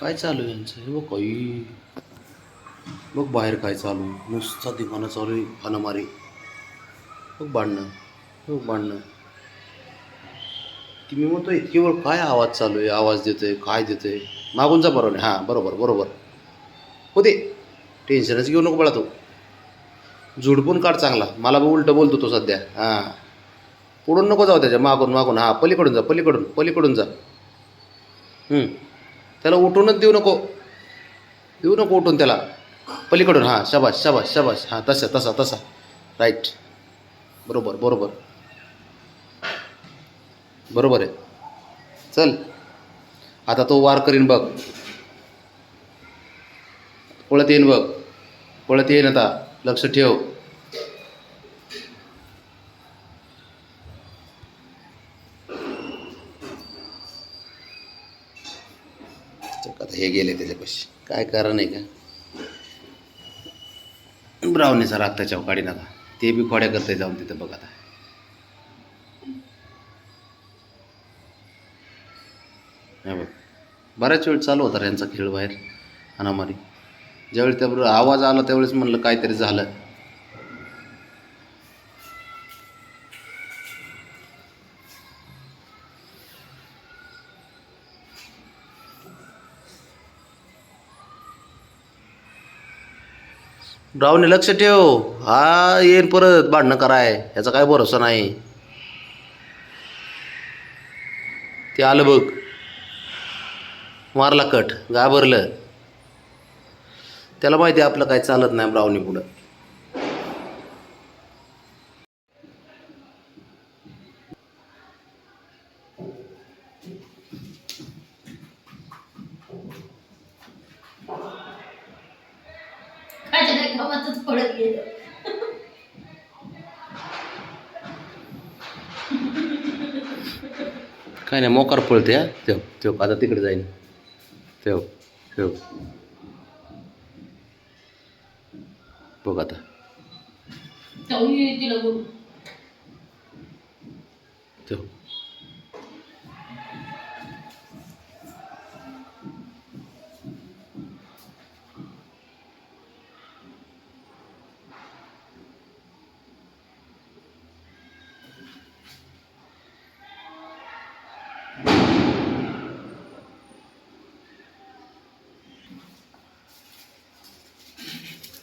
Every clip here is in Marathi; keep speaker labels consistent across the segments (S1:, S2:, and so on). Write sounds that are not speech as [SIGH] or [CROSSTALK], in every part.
S1: काय चालू आहे यांचं? हे बघ काही. बघ बाहेर काय चालू आहे. नुसता दिवाना चालू आहे हाणामारी. बघ भांडणं. हे बघ भांडणं. ती मी म्हणतो इतकी वेळ काय आवाज चालू आहे? आवाज देतोय काय देतोय? मागून जा बरोबर. हां बरोबर बरोबर. होते टेन्शनच घेऊ नको बळा तो. झुडपून काढ चांगला. मला बघ उलटं बोलतो तो सध्या. हां. पुढून नको जाऊ त्याच्या मागून मागून. हां पलीकडून जा पलीकडून पलीकडून जा. हं. त्याला उठूनच देऊ नको. देऊ नको उठून त्याला. पलीकडून हां शबाश शबाश शबाश हां तसा तसा तसा. राईट बरोबर बरोबर. बरोबर आहे. चल. आता तो वार करीन बघ. पळत येईन बघ. पळत येईन आता. लक्ष ठेव. चक आता हे गेले त्याच्यापाशी. काय कारण आहे का? ब्राउनीचा सर आत्ता काढी नका. ते बी खोड्या करते जाऊन तिथं बघा आता. हे बघ. बऱ्याच वेळ चालू होता यांचा खेळ बाहेर अनामारी. ज्यावेळी त्याबरोबर आवाज आला त्यावेळेस म्हणलं काहीतरी झालं. ब्राऊनी लक्ष ठेव. हा येईन परत. भांडणं कराय. याचा काय भरोसा नाही. ते आलं बघ. मारला कट. घाबरलं. त्याला माहिती आहे आपलं काय चालत नाही ब्रावणी पुढं
S2: काय गावातच पडत गेलं.
S1: काय नाही मोकार पळते हा. ठेव ठेव आता तिकडे जाईन. ठेव ठेव. बघ आता.
S2: तिला
S1: ठेव.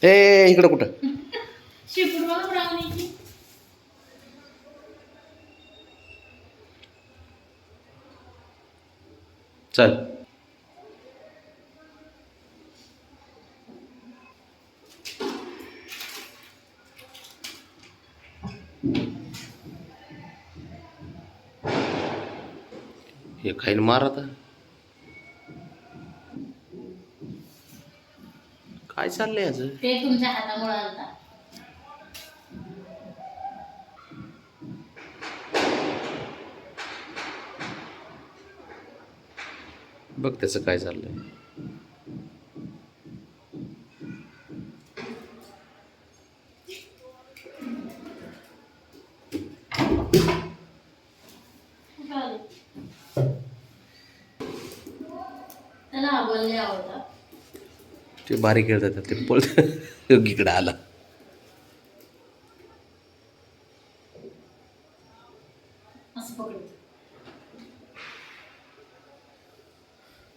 S1: ए इकडं कुठं? चल. हे खाईन मार आता. काय चाललंय याचं
S2: ते तुमच्या हातामुळे आलता.
S1: बघ त्याचं काय चाललंय?
S2: त्याला हा बोलले आवडता.
S1: ते बारीक खेळतात ते पळत इकडे [LAUGHS] आला.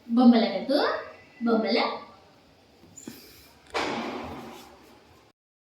S2: बंबला का तू? बंबला?